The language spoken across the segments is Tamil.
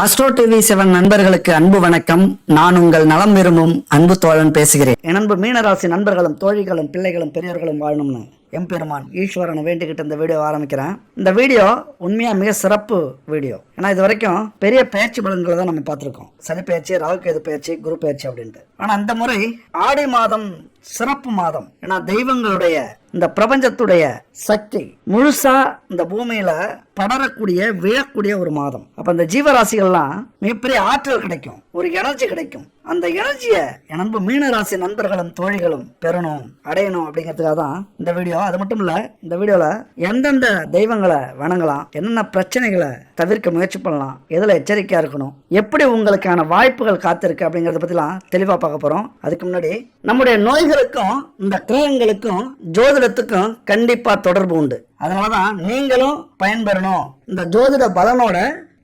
அஸ்ட்ரோ டிவி செவன் நண்பர்களுக்கு அன்பு வணக்கம். நான் உங்கள் நலம் விரும்பும் அன்பு தோழன் பேசுகிறேன். என் அன்பு மீனராசி நண்பர்களும் தோழிகளும் பிள்ளைகளும் பெரியவர்களும் வாழணும்னு எம்பெருமான் ஈஸ்வரனை வேண்டிக்கிட்டு இந்த வீடியோ ஆரம்பிக்கிறேன். இந்த வீடியோ உண்மையாக மிக சிறப்பு வீடியோ. ஏன்னா இது வரைக்கும் பெரிய பயிற்சி பலன்களை தான் நம்ம பார்த்துருக்கோம். சனி பயிற்சி ராகுகேது பயிற்சி குரு பயிற்சி அப்படின்ட்டு. ஆனால் அந்த முறை ஆடி மாதம் சிறப்பு மாதம். ஏன்னா தெய்வங்களுடைய இந்த பிரபஞ்சத்துடைய சக்தி. முழுசா இந்த பூமியில படரக்கூடிய விழக்கூடிய ஒரு மாதம். அப்ப இந்த ஜீவராசிகள்லாம் மிகப்பெரிய ஆற்றல் கிடைக்கும். ஒரு எனர்ஜி கிடைக்கும். அந்த எனர்ஜியை என் அன்பு மீனராசி நண்பர்களும் தோழிகளும் பெறணும் அடையணும் அப்படிங்கிறதுக்காக தான் இந்த வீடியோ. அது மட்டும் இல்ல இந்த வீடியோல எந்தெந்த தெய்வங்களை வணங்கலாம் என்னென்ன பிரச்சனைகளை தவிர்க்க முயற்சி பண்ணலாம் எதுல எச்சரிக்கையா இருக்கணும் எப்படி உங்களுக்கான வாய்ப்புகள் காத்திருக்கு அப்படிங்கறத பத்திலாம் தெளிவா பார்க்க போறோம். அதுக்கு முன்னாடி நம்முடைய நோய்களுக்கும் இந்த கிரகங்களுக்கும் ஜோதிடத்துக்கும் கண்டிப்பா தொடர்பு உண்டு. அதனாலதான் நீங்களும் பயன்பெறணும். இந்த ஜோதிட பலனோட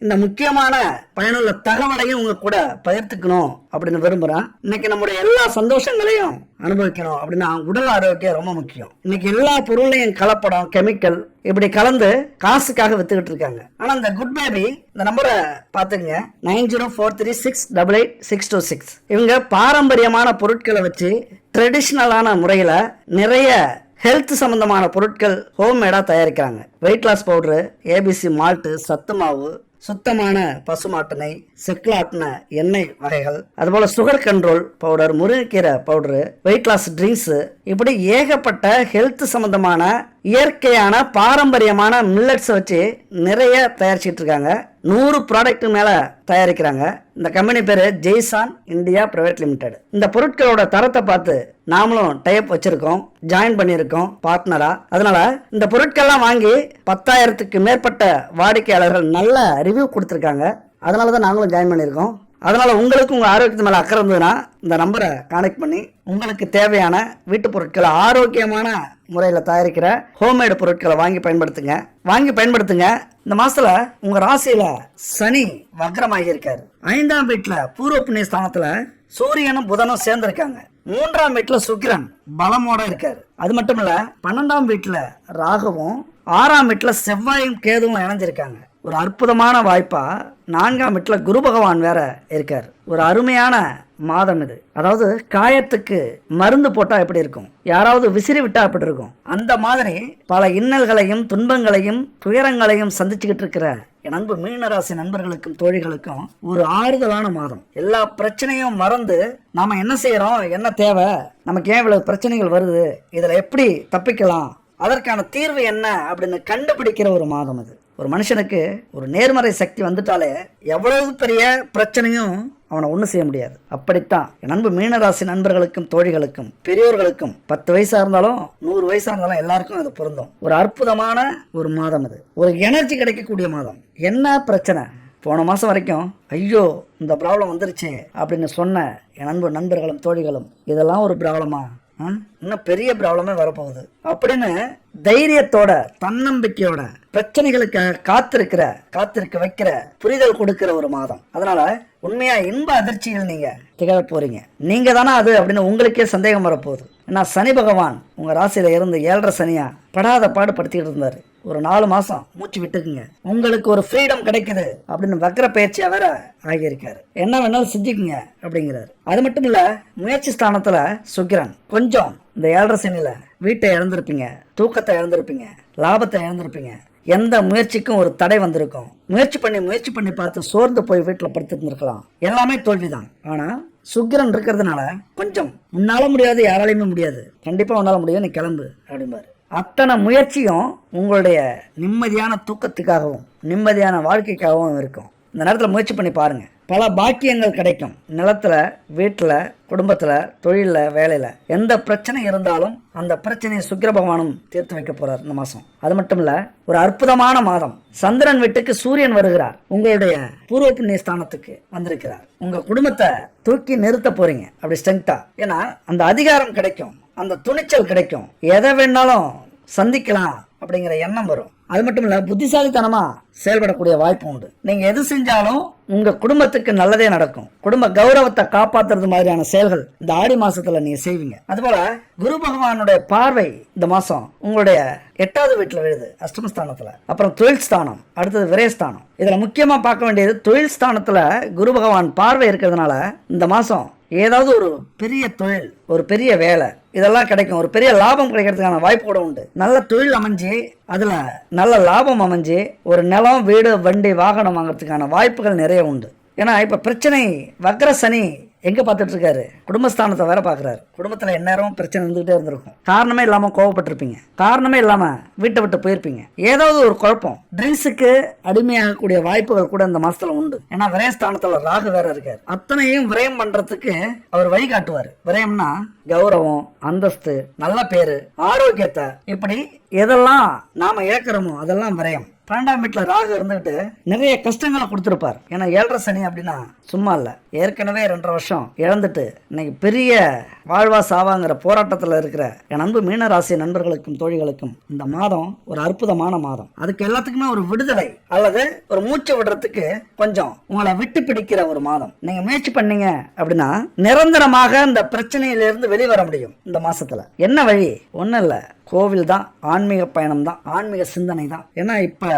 இந்த முக்கியமான பயனுள்ள தகவலையும் உங்க கூட பகிர்த்துக்கணும் அப்படின்னு விரும்புறேன். இன்னைக்கு நம்முடைய எல்லா சந்தோஷங்களையும் அனுபவிக்கணும் அப்படின்னா உடல் ஆரோக்கியம் ரொம்ப முக்கியம். இன்னைக்கு எல்லா பொருளையும் கலப்படம் கெமிக்கல் இப்படி கலந்து காசுக்காக வித்துக்கிட்டு இருக்காங்க. ஆனா இந்த குட் பேபி இந்த நம்பரை பாத்துங்க nine zero four three six double eight six two six. இவங்க பாரம்பரியமான பொருட்களை வச்சு ட்ரெடிஷ்னலான முறையில் நிறைய ஹெல்த் சம்பந்தமான பொருட்கள் ஹோம்மேடாக தயாரிக்கிறாங்க. Weight loss powder ABC malt சத்து மாவு சுத்தமான பசுமாட்டினை செக்லாட்டின எண்ணெய் வகைகள் அதுபோல் சுகர் கண்ட்ரோல் பவுடர் முருங்கைக்கீரை பவுடரு வெயிட் லாஸ் ட்ரிங்க்ஸு இப்படி ஏகப்பட்ட ஹெல்த் சம்பந்தமான இயற்கையான பாரம்பரியமான மில்லட்ஸ் வச்சு நிறைய தயாரிச்சிட்டு இருக்காங்க நூறு ப்ராடக்ட் மேலே தயாரிக்கிறாங்க. இந்த கம்பெனி பேர் ஜெய்சான் இந்தியா பிரைவேட் லிமிடெட் இந்த பொருட்களோட தரத்தை பார்த்து நாமளும் டைப் வச்சிருக்கோம் ஜாயின் பண்ணியிருக்கோம் பார்ட்னரா அதனால இந்த பொருட்கள்லாம் வாங்கி பத்தாயிரத்துக்கு மேற்பட்ட வாடிக்கையாளர்கள் நல்ல ரிவ்யூ கொடுத்துருக்காங்க. அதனால தான் நாங்களும் ஜாயின் பண்ணியிருக்கோம். அதனால் உங்களுக்கு உங்கள் ஆரோக்கியத்து மேலே அக்கறை இருந்ததுன்னா இந்த நம்பரை கனெக்ட் பண்ணி உங்களுக்கு தேவையான வீட்டு பொருட்களை ஆரோக்கியமான முறையில் தயாரிக்கிற ஹோம்மேடு பொருட்களை வாங்கி பயன்படுத்துங்க. வாங்கி பயன்படுத்துங்க. இந்த மாதத்தில் உங்கள் ராசியில் சனி வக்ரமாகி இருக்கார். ஐந்தாம் வீட்டில் பூர்வ புண்ணிய ஸ்தானத்தில் சூரியனும் புதனும் சேர்ந்துருக்காங்க. மூன்றாம் வீட்டில் சுக்கிரன் பலமோட இருக்கார். அது மட்டும் இல்லை பன்னெண்டாம் வீட்டில் ராகுவும் ஆறாம் வீட்டில் செவ்வாயும் கேதுவும் இணைஞ்சிருக்காங்க. ஒரு அற்புதமான வாய்ப்பாக நான்காம் வீட்டுல குரு பகவான் வேற இருக்கார். ஒரு அருமையான மாதம் இது. அதாவது காயத்துக்கு மருந்து போட்டால் எப்படி இருக்கும்? யாராவது விசிறி விட்டால் எப்படி இருக்கும்? அந்த மாதிரி பல இன்னல்களையும் துன்பங்களையும் துயரங்களையும் சந்திச்சுக்கிட்டு இருக்கிற என் அன்பு மீனராசி நண்பர்களுக்கும் தோழிகளுக்கும் ஒரு ஆறுதலான மாதம். எல்லா பிரச்சனையும் மறந்து நாம் என்ன செய்கிறோம் என்ன தேவை? நமக்கு ஏன் இவ்வளவு பிரச்சனைகள் வருது? இதில் எப்படி தப்பிக்கலாம்? அதற்கான தீர்வு என்ன? அப்படின்னு கண்டுபிடிக்கிற ஒரு மாதம் அது ஒரு மனுஷனுக்கு ஒரு நேர்மறை சக்தி வந்துட்டாலே எவ்வளவு பெரிய பிரச்சனையும் அவனை ஒன்றும் செய்ய முடியாது. அப்படித்தான். என் நண்பு மீனராசி நண்பர்களுக்கும் தோழிகளுக்கும் பெரியோர்களுக்கும் பத்து வயசாக இருந்தாலும் நூறு வயசாக இருந்தாலும் எல்லாருக்கும் அது பொருந்தும். ஒரு அற்புதமான ஒரு மாதம் அது. ஒரு எனர்ஜி கிடைக்கக்கூடிய மாதம். என்ன பிரச்சனை? போன மாதம் வரைக்கும் ஐயோ இந்த ப்ராப்ளம் வந்துருச்சு அப்படின்னு சொன்ன என் நண்பு நண்பர்களும் தோழிகளும் இதெல்லாம் ஒரு ப்ராப்ளமா? இன்னும் பெரிய ப்ராப்ளமே வரப்போகுது. அப்படின்னு தைரியத்தோட தன்னம்பிக்கையோட பிரச்சனைகளுக்கு காத்திருக்கிற காத்திருக்க வைக்கிற புரிதல் கொடுக்கிற ஒரு மாதம். அதனால உண்மையா இன்ப அதிர்ச்சியில் நீங்க திகழ போறீங்க. நீங்க தானே அது அப்படின்னு உங்களுக்கே சந்தேகம் வரப்போகுது. ஏன்னா சனி பகவான் உங்க ராசியில இருந்து ஏழரை சனியா படாத பாடு படுத்திக்கிட்டு இருந்தாரு. ஒரு நாலு மாசம் மூச்சு விட்டுக்குங்க. உங்களுக்கு ஒரு ஃப்ரீடம் கிடைக்குது அப்படின்னு வக்கர பயிற்சி அவர் ஆகியிருக்காரு. என்ன வேணாலும் செஞ்சுக்குங்க அப்படிங்கிறாரு. அது மட்டும் இல்ல முயற்சி ஸ்தானத்துல சுக்கிரன் கொஞ்சம் இந்த ஏழரை சனியில வீட்டை இழந்திருப்பீங்க தூக்கத்தை இழந்திருப்பீங்க லாபத்தை இழந்திருப்பீங்க. எந்த முயற்சிக்கும் ஒரு தடை வந்திருக்கும். முயற்சி பண்ணி முயற்சி பண்ணி பார்த்து சோர்ந்து போய் வீட்டில் படுத்துட்டு இருந்திருக்கலாம் எல்லாமே தோல்விதான். ஆனால் சுக்கிரன் இருக்கிறதுனால கொஞ்சம் உன்னால முடியாது யாராலையுமே முடியாது. கண்டிப்பாக உன்னால முடியும் நீ கிளம்பு அப்படிம்பாரு. அத்தனை முயற்சியும் உங்களுடைய நிம்மதியான தூக்கத்துக்காகவும் நிம்மதியான வாழ்க்கைக்காகவும் இருக்கும். இந்த நேரத்தில் முயற்சி பண்ணி பாருங்கள் பல பாக்கியங்கள் கிடைக்கும். நிலத்துல வீட்டில் குடும்பத்தில் தொழிலில் வேலையில். எந்த பிரச்சனை இருந்தாலும் அந்த பிரச்சனையை சுக்கிர பகவானும் தீர்த்து வைக்க போகிறார் இந்த மாதம் அது மட்டும் இல்லை ஒரு அற்புதமான மாதம். சந்திரன் வீட்டுக்கு சூரியன் வருகிறார். உங்களுடைய பூர்வ புண்ணிய ஸ்தானத்துக்கு வந்திருக்கிறார். உங்கள் குடும்பத்தை தூக்கி நிறுத்த போகிறீங்க அப்படி ஸ்ட்ரென்த்தா ஏன்னா அந்த அதிகாரம் கிடைக்கும். அந்த துணிச்சல் கிடைக்கும். எதை வேணாலும் சந்திக்கலாம் அப்படிங்கிற எண்ணம் வரும். அது மட்டும் இல்லை புத்திசாலித்தனமாக செயல்படக்கூடிய வாய்ப்பு உண்டு. நீங்கள் எது செஞ்சாலும் உங்கள் குடும்பத்துக்கு நல்லதே நடக்கும். குடும்ப கௌரவத்தை காப்பாத்துறது மாதிரியான செயல்கள் இந்த ஆடி மாதத்தில் நீங்கள் செய்வீங்க. அதுபோல் குரு பகவானுடைய பார்வை இந்த மாதம் உங்களுடைய எட்டாவது வீட்டில் விழுது அஷ்டமஸ்தானத்தில். அப்புறம் தொழில் ஸ்தானம் அடுத்தது விரயஸ்தானம். இதில் முக்கியமாக பார்க்க வேண்டியது தொழில் ஸ்தானத்தில் குரு பகவான் பார்வை இருக்கிறதுனால இந்த மாதம் ஏதாவது ஒரு பெரிய தொழில் ஒரு பெரிய வேலை இதெல்லாம் கிடைக்கும். ஒரு பெரிய லாபம் கிடைக்கிறதுக்கான வாய்ப்பு கூட உண்டு. நல்ல தொழில் அமைஞ்சு அதில் நல்ல லாபம் அமைஞ்சு ஒரு நிலம் வீடு வண்டி வாகனம் வாங்கிறதுக்கான வாய்ப்புகள் நிறைய உண்டு. ஏன்னா இப்போ பிரச்சனை வக்ர சனி எங்கே பார்த்துட்டு இருக்காரு குடும்பஸ்தானத்தை வேற பார்க்குறாரு. குடும்பத்தில் எந்நேரமும் பிரச்சனை இருந்துகிட்டே இருந்திருக்கும். காரணமே இல்லாமல் கோவப்பட்டிருப்பீங்க. காரணமே இல்லாமல் வீட்டை விட்டு போயிருப்பீங்க. ஏதாவது ஒரு குழப்பம். ட்ரிங்க்ஸுக்கு அடிமையாகக்கூடிய வாய்ப்புகள் கூட இந்த மாசத்துல உண்டு. ஏன்னா விரயஸ்தானத்தில் ராகு வேற இருக்காரு. அத்தனையும் விரயம் பண்றதுக்கு அவர் வழி காட்டுவார். விரயம்னா கௌரவம் அந்தஸ்து நல்ல பேரு ஆரோக்கியத்தை. இப்படி எதெல்லாம் நாம இழக்கிறோமோ அதெல்லாம் விரயம். பன்னெண்டாம் வீட்டில் ராகு இருந்துகிட்டு நிறைய கஷ்டங்களை கொடுத்துருப்பார். ஏன்னா ஏழரை சனி அப்படின்னா சும்மா இல்லை. ஏற்கனவே ரெண்டரை வருஷம் இழந்துட்டு இன்னைக்கு பெரிய வாழ்வா சாவாங்கிற போராட்டத்தில் இருக்கிற என் அன்பு மீனராசி நண்பர்களுக்கும் தோழிகளுக்கும் இந்த மாதம் ஒரு அற்புதமான மாதம். அதுக்கு எல்லாத்துக்குமே ஒரு விடுதலை அல்லது ஒரு மூச்சு விடுறதுக்கு கொஞ்சம் உங்களை விட்டு பிடிக்கிற ஒரு மாதம். நீங்கள் முயற்சி பண்ணீங்க அப்படின்னா நிரந்தரமாக இந்த பிரச்சனையிலிருந்து வெளிவர முடியும் இந்த மாசத்துல. என்ன வழி? ஒன்றும் இல்லை. கோவில் தான் ஆன்மீக பயணம் தான் ஆன்மீக சிந்தனை தான் ஏன்னா இப்போ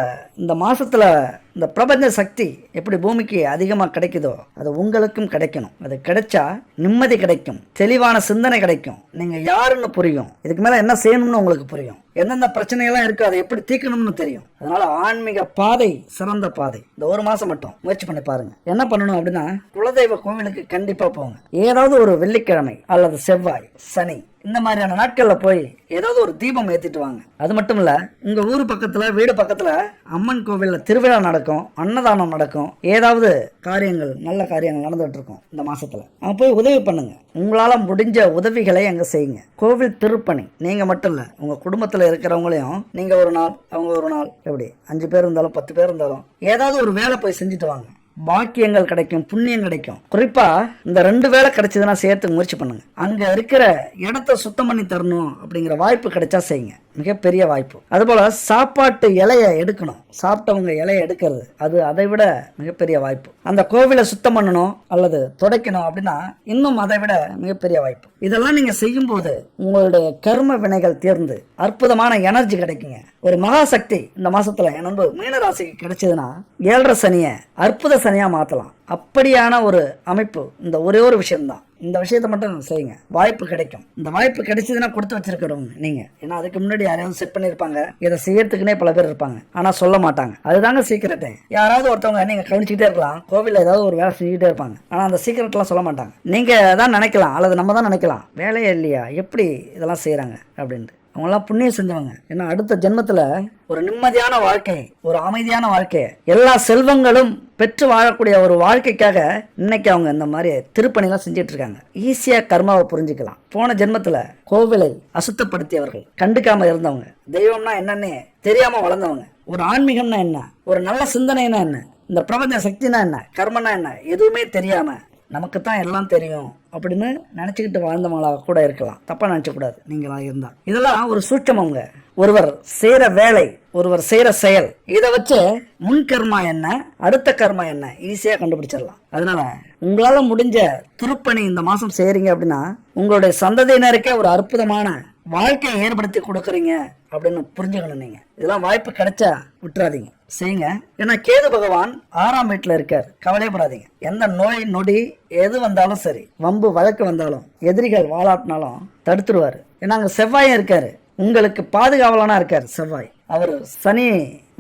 இந்த மாதத்தில் இந்த பிரபஞ்ச சக்தி எப்படி பூமிக்கு அதிகமாக கிடைக்குதோ அது உங்களுக்கும் கிடைக்கணும். அது கிடைச்சா நிம்மதி கிடைக்கும் தெளிவான சிந்தனை கிடைக்கும். நீங்கள் யாருன்னு புரியும். இதுக்கு மேலே என்ன செய்யணும்னு உங்களுக்கு புரியும். எந்தெந்த பிரச்சனையெல்லாம் இருக்கு அதை எப்படி தீர்க்கணும்னு தெரியும். அதனால் ஆன்மீக பாதை சிறந்த பாதை. இந்த ஒரு மாதம் மட்டும் முயற்சி பண்ணி பாருங்கள் என்ன பண்ணணும் அப்படின்னா குலதெய்வ கோவிலுக்கு கண்டிப்பாக போங்க. ஏதாவது ஒரு வெள்ளிக்கிழமை அல்லது செவ்வாய் சனி இந்த மாதிரியான நாட்களில் போய் ஏதாவது ஒரு தீபம் ஏற்றிட்டு வாங்க. அது மட்டும் இல்லை உங்கள் ஊர் பக்கத்தில் வீடு பக்கத்தில் அம்மன் கோவிலில் திருவிழா நடக்கும் அன்னதானம் நடக்கும் ஏதாவது காரியங்கள் நல்ல காரியங்கள் நடந்துட்டு இருக்கும் இந்த மாதத்தில் அங்கே போய் உதவி பண்ணுங்க. உங்களால் முடிஞ்ச உதவிகளை அங்கே செய்யுங்க. கோவில் திருப்பணி நீங்கள் மட்டும் இல்லை உங்கள் குடும்பத்தில் இருக்கிறவங்களையும் நீங்கள் ஒரு நாள் அவங்க ஒரு நாள் எப்படி அஞ்சு பேர் இருந்தாலும் பத்து பேர் இருந்தாலும் ஏதாவது ஒரு வேலை போய் செஞ்சுட்டு வாங்க. பாக்கியங்கள் கிடைக்கும் புண்ணியம் கிடைக்கும். குறிப்பா இந்த ரெண்டு வேலை கிடைச்சதுன்னா சேர்த்து முயற்சி பண்ணுங்க. அங்க இருக்கிற இடத்த சுத்தம் பண்ணி தரணும் அப்படிங்கிற வாய்ப்பு கிடைச்சா செய்யுங்க. மிகப்பெரிய வாய்ப்பு. அதுபோல் சாப்பாட்டு இலையை எடுக்கணும். சாப்பிட்டவங்க இலைய எடுக்கிறது அது அதை விட மிகப்பெரிய வாய்ப்பு. அந்த கோவிலை சுத்தம் பண்ணணும் அல்லது துடைக்கணும் அப்படின்னா இன்னும் அதை விட மிகப்பெரிய வாய்ப்பு. இதெல்லாம் நீங்கள் செய்யும்போது உங்களுடைய கர்ம வினைகள் தீர்ந்து அற்புதமான எனர்ஜி கிடைக்குங்க. ஒரு மகாசக்தி இந்த மாதத்தில் என் நண்பு மீனராசிக்கு கிடைச்சதுன்னா ஏழரை சனியை அற்புத சனியாக மாற்றலாம் அப்படியான ஒரு அமைப்பு இந்த ஒரே ஒரு விஷயம்தான். இந்த விஷயத்தை மட்டும் செய்யுங்க. வாய்ப்பு கிடைக்கும். இந்த வாய்ப்பு கிடைச்சதுன்னா கொடுத்து வச்சிருக்கிறவங்க நீங்க. ஏன்னா அதுக்கு முன்னாடி யாரையாவது செட் பண்ணியிருப்பாங்க. இதை செய்யறதுக்குனே பல பேர் இருப்பாங்க. ஆனா சொல்ல மாட்டாங்க. அதுதாங்க சீக்கிரட்டே யாராவது ஒருத்தவங்க நீங்க கவனிச்சுக்கிட்டே இருக்கலாம். கோவிலில் ஏதாவது ஒரு வேலை செஞ்சுக்கிட்டே இருப்பாங்க. ஆனா அந்த சீக்கிரட்லாம் சொல்ல மாட்டாங்க. நீங்க தான் நினைக்கலாம். அல்லது நம்ம தான் நினைக்கலாம். வேலையே இல்லையா? எப்படி இதெல்லாம் செய்யறாங்க அப்படின்ட்டு. அவங்களாம் புண்ணியம் செஞ்சவங்க. ஏன்னா அடுத்த ஜென்மத்தில் ஒரு நிம்மதியான வாழ்க்கை ஒரு அமைதியான வாழ்க்கை எல்லா செல்வங்களும் பெற்று வாழக்கூடிய ஒரு வாழ்க்கைக்காக இன்னைக்கு அவங்க இந்த மாதிரி திருப்பணிலாம் செஞ்சுட்டு இருக்காங்க ஈஸியாக கர்மாவை புரிஞ்சுக்கலாம். போன ஜென்மத்தில் கோவிலை அசுத்தப்படுத்தியவர்கள் கண்டுக்காம இருந்தவங்க தெய்வம்னா என்னன்னு தெரியாமல் வளர்ந்தவங்க ஒரு ஆன்மீகம்னா என்ன ஒரு நல்ல சிந்தனைனா என்ன இந்த பிரபஞ்ச சக்தினா என்ன கர்மனா என்ன எதுவுமே தெரியாமல் நமக்கு தான் எல்லாம் தெரியும் அப்படின்னு நினச்சிக்கிட்டு வாழ்ந்தவங்களாக கூட இருக்கலாம். தப்பாக நினச்சக்கூடாது நீங்களாக இருந்தால் இதெல்லாம் ஒரு சூட்சமங்க ஒருவர் செய்கிற வேலை ஒருவர் செய்கிற செயல். இதை வச்சு முன் கர்மா என்ன அடுத்த கர்மா என்ன ஈஸியாக கண்டுபிடிச்சிடலாம். அதனால உங்களால் முடிஞ்ச திருப்பணி இந்த மாதம் செய்கிறீங்க அப்படின்னா உங்களுடைய சந்ததியினருக்கே ஒரு அற்புதமான வாழ்க்கையை ஏற்படுத்தி கொடுக்குறீங்க அப்படின்னு புரிஞ்சுக்கணும் நீங்கள் இதெல்லாம் வாய்ப்பு கிடைச்சா விட்டுறாதீங்க. செய்யுங்க. ஏன்னா கேது பகவான் ஆறாம் வீட்டில் இருக்கார். கவலைப்படாதீங்க. எந்த நோய் நொடி எது வந்தாலும் சரி வம்பு வழக்கு வந்தாலும் எதிரிகள் வாழாட்டினாலும் தடுத்துருவார். ஏன்னா அங்கே செவ்வாயும் இருக்கார். உங்களுக்கு பாதுகாவலனா இருக்கார் செவ்வாய். அவர் சனி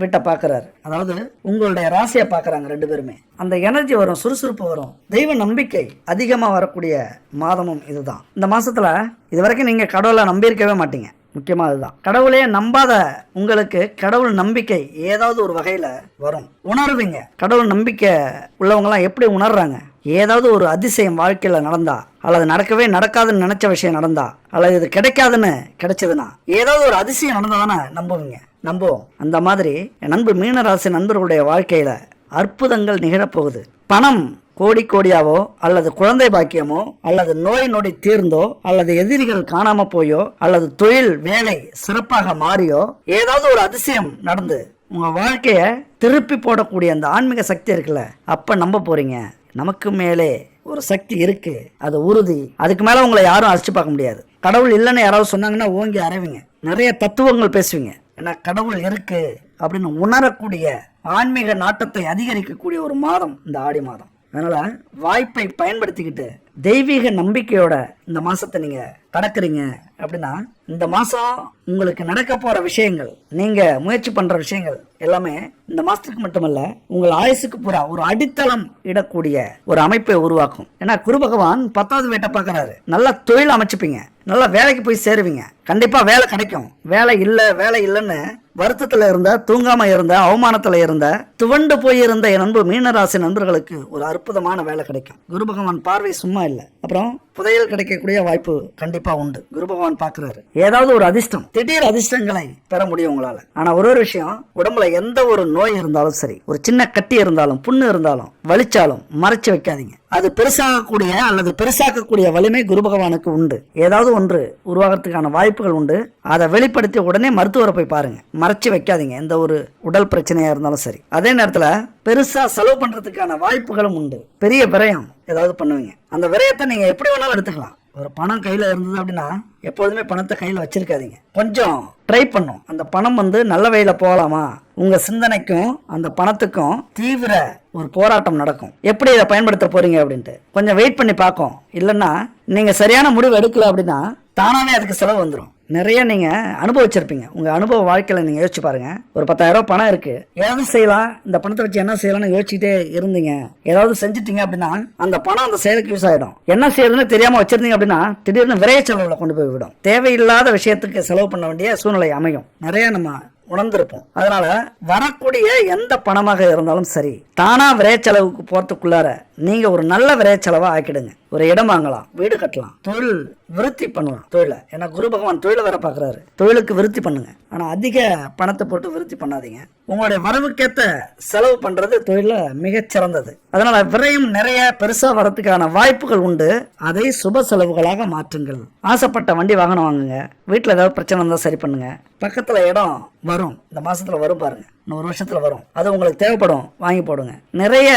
வீட்டை பார்க்குறாரு. அதாவது உங்களுடைய ராசியை பார்க்குறாங்க ரெண்டு பேருமே. அந்த எனர்ஜி வரும் சுறுசுறுப்பு வரும். தெய்வ நம்பிக்கை அதிகமாக வரக்கூடிய மாதமும் இதுதான். இந்த மாதத்தில் இது வரைக்கும் நீங்கள் கடவுளை நம்பியிருக்கவே மாட்டீங்க. முக்கியமாக அதுதான். கடவுளே நம்பாத உங்களுக்கு கடவுள் நம்பிக்கை ஏதாவது ஒரு வகையில் வரும். உணர்வீங்க. கடவுள் நம்பிக்கை உள்ளவங்கலாம் எப்படி உணர்றாங்க? ஏதாவது ஒரு அதிசயம் வாழ்க்கையில் நடந்தா அல்லது நடக்கவே நடக்காதுன்னு நினச்ச விஷயம் நடந்தா அல்லது இது கிடைக்காதுன்னு கிடைச்சதுன்னா ஏதாவது ஒரு அதிசயம் நடந்தால் தானே நம்புவீங்க. நம்புவோம். அந்த மாதிரி நண்பு மீனராசி நண்பர்களுடைய வாழ்க்கையில் அற்புதங்கள் நிகழப்போகுது. பணம் கோடி கோடியாவோ அல்லது குழந்தை பாக்கியமோ அல்லது நோய் நொடி தீர்ந்தோ அல்லது எதிரிகள் காணாம போயோ அல்லது தொழில் வேலை சிறப்பாக மாறியோ ஏதாவது ஒரு அதிசயம் நடந்து உங்க வாழ்க்கைய திருப்பி போடக்கூடிய அந்த ஆன்மீக சக்தி இருக்குல்ல அப்ப நம்ப போறீங்க. நமக்கு மேலே ஒரு சக்தி இருக்கு. அது உறுதி. அதுக்கு மேல உங்களை யாரும் அழைச்சு பார்க்க முடியாது. கடவுள் இல்லைன்னு யாராவது சொன்னாங்கன்னா ஓங்கி அறவிங்க. நிறைய தத்துவங்கள் பேசுவீங்க. ஏன்னா கடவுள் இருக்கு அப்படின்னு உணரக்கூடிய ஆன்மீக நாட்டத்தை அதிகரிக்கக்கூடிய ஒரு மாதம் இந்த ஆடி மாதம். அதனால் வாய்ப்பை பயன்படுத்திக்கிட்டு தெய்வீக நம்பிக்கையோட இந்த மாதத்தை நீங்கள் கடக்குறீங்க அப்படின்னா இந்த மாதம் உங்களுக்கு நடக்க போகிற விஷயங்கள் நீங்கள் முயற்சி பண்ணுற விஷயங்கள் எல்லாமே இந்த மாதத்துக்கு மட்டுமல்ல உங்கள் ஆயுசுக்கு பூரா ஒரு அடித்தளம் இடக்கூடிய ஒரு அமைப்பை உருவாக்கும். ஏன்னா குரு பகவான் பத்தாவது வேட்டை பார்க்கறாரு. நல்லா தொழில் அமைச்சுப்பீங்க. நல்லா வேலைக்கு போய் சேருவீங்க. கண்டிப்பா வேலை கிடைக்கும். வேலை இல்ல வேலை இல்லைன்னு வருத்தத்துல இருந்த தூங்காம இருந்த அவமானத்துல இருந்த துவண்டு போயிருந்த என் அன்பு மீனராசி நண்பர்களுக்கு ஒரு அற்புதமான வேலை கிடைக்கும். குரு பகவான் பார்வை சும்மா இல்ல. அப்புறம் புதையல் கிடைக்கக்கூடிய வாய்ப்பு கண்டிப்பா உண்டு. குரு பகவான் பாக்குறாரு ஏதாவது ஒரு அதிர்ஷ்டம் திடீர் அதிர்ஷ்டங்களை பெற முடியும் உங்களால. ஆனா ஒரு ஒரு விஷயம் உடம்புல எந்த ஒரு நோய் இருந்தாலும் சரி ஒரு சின்ன கட்டி இருந்தாலும் புண்ணு இருந்தாலும் வலிச்சாலும் மறைச்சு வைக்காதீங்க. அது பெருசாகக்கூடிய அல்லது பெருசாக்கக்கூடிய வலிமை குரு பகவானுக்கு உண்டு. ஏதாவது ஒன்று உருவாகிறதுக்கான வாய்ப்புகள் உண்டு. அதை வெளிப்படுத்தி உடனே மருத்துவரை போய் பாருங்க. மறைச்சு வைக்காதீங்க. எந்த ஒரு உடல் பிரச்சனையா இருந்தாலும் சரி. அதே நேரத்தில் பெருசா செலவு பண்றதுக்கான வாய்ப்புகளும் உண்டு. பெரிய விரயம் ஏதாவது பண்ணுவீங்க. அந்த விரயத்தை நீங்க எப்படி வேணாலும் எடுத்துக்கலாம். ஒரு பணம் கையில் இருந்தது அப்படின்னா எப்போதுமே பணத்தை கையில் வச்சுருக்காதீங்க. கொஞ்சம் ட்ரை பண்ணும். அந்த பணம் வந்து நல்ல வழியில போகலாமா? உங்கள் சிந்தனைக்கும் அந்த பணத்துக்கும் தீவிர ஒரு போராட்டம் நடக்கும். எப்படி இதை பயன்படுத்த போகிறீங்க அப்படின்ட்டு. கொஞ்சம் வெயிட் பண்ணி பார்க்கும். இல்லைன்னா நீங்கள் சரியான முடிவு எடுக்கல அப்படின்னா தானாகவே அதுக்கு செலவு வந்துடும் நிறைய நீங்கள் அனுபவிச்சிருப்பீங்க. உங்கள் அனுபவ வாழ்க்கையில் நீங்கள் யோசிச்சு பாருங்கள் ஒரு பத்தாயிரம் பணம் இருக்குது ஏதாவது செய்யலாம். இந்த பணத்தை வச்சு என்ன செய்யலாம்னு யோசிச்சுட்டே இருந்தீங்க. ஏதாவது செஞ்சுட்டீங்க அப்படின்னா அந்த பணம் அந்த செயலுக்கு யூஸ் ஆகிடும் என்ன செய்யறதுன்னு தெரியாமல் வச்சிருந்தீங்க அப்படின்னா திடீர்னு விரைய செலவில் கொண்டு போய் விடும். தேவையில்லாத விஷயத்துக்கு செலவு பண்ண வேண்டிய சூழ்நிலை அமையும். நிறைய நம்ம உணர்ந்திருப்போம். அதனால வரக்கூடிய எந்த பணமாக இருந்தாலும் சரி தானா விரைய செலவுக்கு போறதுக்குள்ளார நீங்கள் ஒரு நல்ல விரைச்செலவாக ஆக்கிடுங்க. ஒரு இடம் வாங்கலாம் வீடு கட்டலாம் தொழில் விருத்தி பண்ணலாம் தொழிலை. ஏன்னா குரு பகவான் தொழிலை வேற பார்க்குறாரு தொழிலுக்கு விருத்தி பண்ணுங்க. ஆனால் அதிக பணத்தை போட்டு விருத்தி பண்ணாதீங்க. உங்களுடைய வரவுக்கேற்ற செலவு பண்ணுறது தொழிலில் மிகச்சிறந்தது அதனால் விரையும் நிறைய பெருசாக வரதுக்கான வாய்ப்புகள் உண்டு. அதை சுப செலவுகளாக மாற்றுங்கள். ஆசைப்பட்ட வண்டி வாகனம் வாங்குங்க. வீட்டில் ஏதாவது பிரச்சனை இருந்தால் சரி பண்ணுங்க. பக்கத்தில் இடம் வரும். இந்த மாதத்தில் வரும் பாருங்கள் நூறு வருஷத்தில் வரும். அது உங்களுக்கு தேவைப்படும். வாங்கி போடுங்க. நிறைய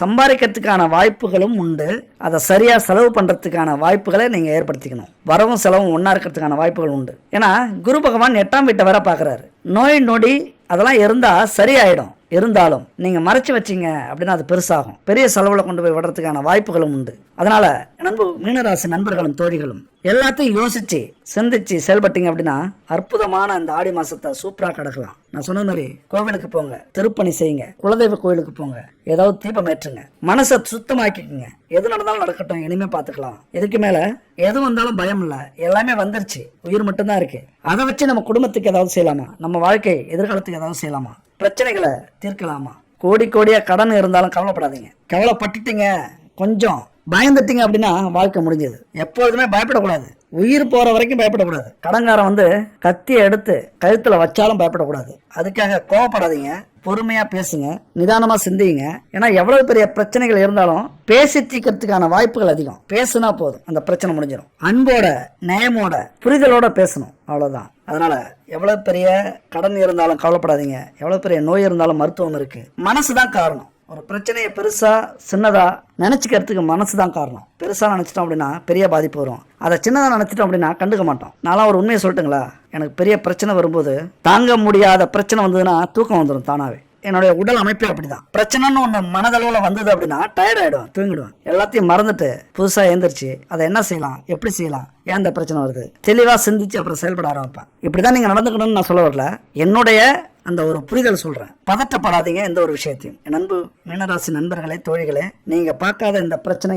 சம்பாதிக்கிறதுக்கான வாய்ப்புகளும் உண்டு. அதை சரியாக செலவு பண்ணுறதுக்கான வாய்ப்புகளை நீங்கள் ஏற்படுத்திக்கணும். வரவும் செலவும் ஒன்றா இருக்கிறதுக்கான வாய்ப்புகள் உண்டு. ஏன்னா குரு பகவான் எட்டாம் வீட்டை வர பார்க்குறாரு. நோய் நொடி அதெல்லாம் இருந்தால் சரியாயிடும். இருந்தாலும் நீங்க மறைச்சு வச்சீங்க அப்படின்னா அது பெருசாகும். பெரிய செலவுல கொண்டு போய் விடுறதுக்கான வாய்ப்புகளும் உண்டு. அதனால நண்பு மீனராசி நண்பர்களும் தோழிகளும் எல்லாத்தையும் யோசிச்சு சிந்திச்சு செயல்பட்டீங்க அப்படின்னா அற்புதமான அந்த ஆடி மாசத்தை சூப்பரா கிடக்கலாம். நான் சொன்ன மாதிரி கோவிலுக்கு போங்க திருப்பணி செய்யுங்க குலதெய்வ கோயிலுக்கு போங்க ஏதாவது தீபம் ஏற்றுங்க மனசை சுத்தமாக்கிக்கோங்க. எது நடந்தாலும் நடக்கட்டும் இனிமே பாத்துக்கலாம் இதுக்கு மேல? எது வந்தாலும் பயம் இல்ல. எல்லாமே வந்துருச்சு. உயிர் மட்டும்தான் இருக்கு. அதை வச்சு நம்ம குடும்பத்துக்கு ஏதாவது செய்யலாமா? நம்ம வாழ்க்கை எதிர்காலத்துக்கு ஏதாவது செய்யலாமா? பிரச்சனைகளை தீர்க்கலாமா? கோடி கோடியாக கடன் இருந்தாலும் கவலைப்படாதீங்க. கவலைப்பட்டுட்டீங்க கொஞ்சம் பயந்துட்டீங்க அப்படின்னா வாழ்க்கை முடிஞ்சது. எப்பொழுதுமே பயப்படக்கூடாது. உயிர் போகிற வரைக்கும் பயப்படக்கூடாது. கடன்காரன் வந்து கத்தியை எடுத்து கழுத்தில் வச்சாலும் பயப்படக்கூடாது. அதுக்காக கோவப்படாதீங்க. பொறுமையாக பேசுங்க நிதானமாக சிந்திங்க. ஏன்னா எவ்வளவு பெரிய பிரச்சனைகள் இருந்தாலும் பேசி தீக்கிறதுக்கான வாய்ப்புகள் அதிகம். பேசுனா போதும் அந்த பிரச்சனை முடிஞ்சிடும் அன்போட நயமோட புரிதலோட பேசணும் அவ்வளோதான் அதனால எவ்வளவு பெரிய கடன் இருந்தாலும் கவலைப்படாதீங்க. எவ்வளவு பெரிய நோய் இருந்தாலும் மருத்துவம் இருக்கு. மனசுதான் காரணம். ஒரு பிரச்சனையை பெருசாக சின்னதாக நினச்சிக்கிறதுக்கு மனசு தான் காரணம். பெருசாக நினச்சிட்டோம் அப்படின்னா பெரிய பாதிப்பு வரும். அதை சின்னதாக நினச்சிட்டோம் அப்படின்னா கண்டுக்க மாட்டோம். நான்லாம் ஒரு உண்மையை சொல்லட்டுங்களா? எனக்கு பெரிய பிரச்சனை வரும்போது தாங்க முடியாத பிரச்சனை வந்ததுன்னா தூக்கம் வந்துடும் தானாகவே என்னுடைய உடல் அமைப்பே அப்படிதான். பிரச்சனைன்னு ஒன்று மனதளவில் வந்தது அப்படின்னா டயர்ட் ஆயிடும் தூங்கிடுவேன். எல்லாத்தையும் மறந்துட்டு புதுசாக எழுந்திரிச்சு அதை என்ன செய்யலாம்? எப்படி செய்யலாம்? ஏன் அந்த பிரச்சனை வருது? தெளிவாக சிந்திச்சு அப்புறம் செயல்பட ஆரம்பிப்பேன். இப்படிதான் நீங்கள் நடந்துக்கணும்னு நான் சொல்ல வரல. என்னுடைய அந்த ஒரு புரிதல் சொல்கிறேன் பதட்டப்படாதீங்க எந்த ஒரு விஷயத்தையும். என் நண்பு மீனராசி நண்பர்களே தோழிகளே நீங்கள் பார்க்காத இந்த பிரச்சனை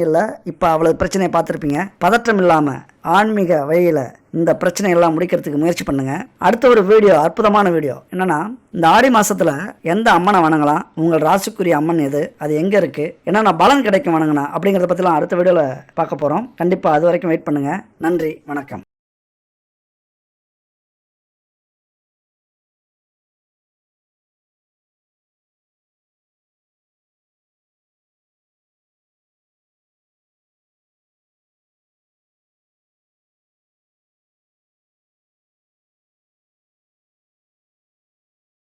இப்போ அவ்வளோ பிரச்சனையை பார்த்துருப்பீங்க. பதட்டம் இல்லாமல் ஆன்மீக வழியில் இந்த பிரச்சனையெல்லாம் முடிக்கிறதுக்கு முயற்சி பண்ணுங்கள் அடுத்த ஒரு வீடியோ அற்புதமான வீடியோ. என்னென்னா இந்த ஆடி மாதத்தில் எந்த அம்மனை வணங்கலாம்? உங்கள் ராசிக்குரிய அம்மன் எது? அது எங்கே இருக்குது என்னென்ன பலன் கிடைக்கும் வணங்கினா? அப்படிங்கிறத பற்றிலாம் அடுத்த வீடியோவில் பார்க்க போகிறோம் கண்டிப்பாக அது வரைக்கும் வெயிட் பண்ணுங்கள் நன்றி வணக்கம்.